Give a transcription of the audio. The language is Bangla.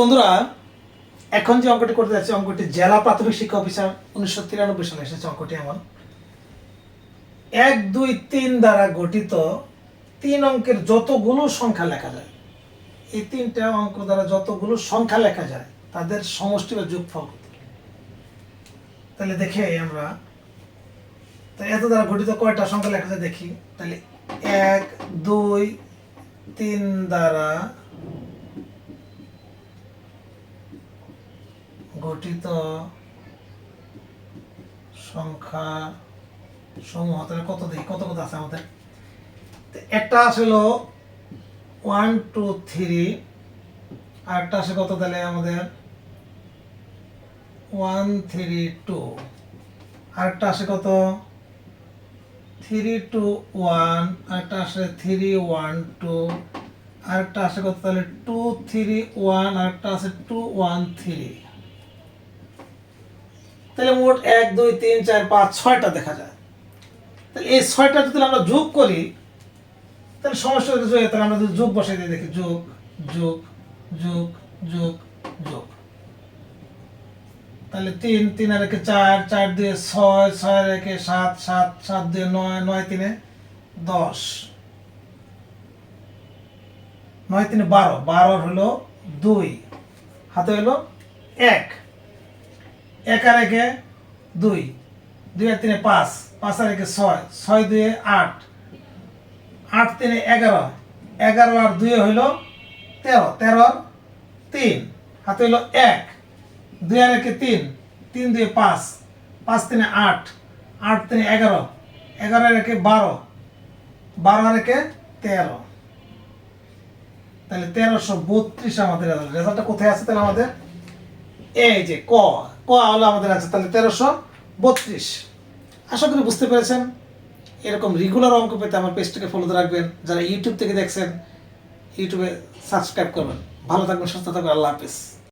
বন্ধুরা, এখন যে অঙ্কটি করতে অঙ্কটি জেলা প্রাথমিক শিক্ষা অফিসার উনিশশো তিরানব্বই সালে এসেছে। অঙ্কটি এক, দুই, তিন দ্বারা গঠিত তিন অঙ্কের যতগুলো সংখ্যা লেখা যায়, এই তিনটা অঙ্ক দ্বারা যতগুলো সংখ্যা লেখা যায়, তাদের সমষ্টি বা যোগফল তাহলে দেখে আমরা তাহলে এত দ্বারা গঠিত কয়টা সংখ্যা লেখা যায় দেখি। তাহলে এক, দুই, তিন দ্বারা গঠিত সংখ্যা সমূহ, তাহলে কত দেখি? কত কত আছে আমাদের? একটা আসলো ওয়ান টু থ্রি আর একটা আছে কত তাহলে আমাদের? ওয়ান থ্রি টু আরেকটা আসে কত? থ্রি টু ওয়ান আরেকটা আসে থ্রি ওয়ান টু আরেকটা আসে কত তাহলে? টু থ্রি ওয়ান আরেকটা আছে টু ওয়ান থ্রি তাহলে মোট এক, দুই, তিন, চার, পাঁচ, ছয়টা দেখা যায়। তাহলে এই ছয়টা যদি আমরা যোগ করি, তাহলে সমস্যা যদি তাহলে আমরা যদি যোগ বসাই দিয়ে দেখি যোগ যোগ যোগ যোগ যোগ। তাহলে তিন তিন আর একে চার চার দিয়ে ছয় ছয় আর একে সাত সাত সাত দিয়ে নয় নয় তিনে দশ। নয় তিনে বারো বারো হলো দুই, হাতে হলো এক। এক আর একে দুই দুই আর তিনে পাঁচ পাঁচ আর একে ছয় ছয় দুয়ে আট আট তিনে এগারো এগারো আর দুয়ে হইল তেরো তেরো তিন, হাতে হইল এক, দুই আর একে তিন তিন দুয়ে পাঁচ পাঁচ তিনে আট আট তিনে এগারো এগারো আর একে বারো বারো আর একে তেরো। তাহলে তেরোশো বত্রিশ আমাদের রেজাল্ট রেজাল্টটা কোথায় আছে তাহলে আমাদের? এই যে ক ক হলো আমাদের আছে তাহলে তেরোশো বত্রিশ। আশা করি বুঝতে পেরেছেন। এরকম রেগুলার অঙ্ক পেতে আমার পেজটাকে ফলোতে রাখবেন। যারা ইউটিউব থেকে দেখছেন ইউটিউবে সাবস্ক্রাইব করবেন। ভালো থাকবেন, সুস্থ থাকবেন, আল্লাহ হাফিজ।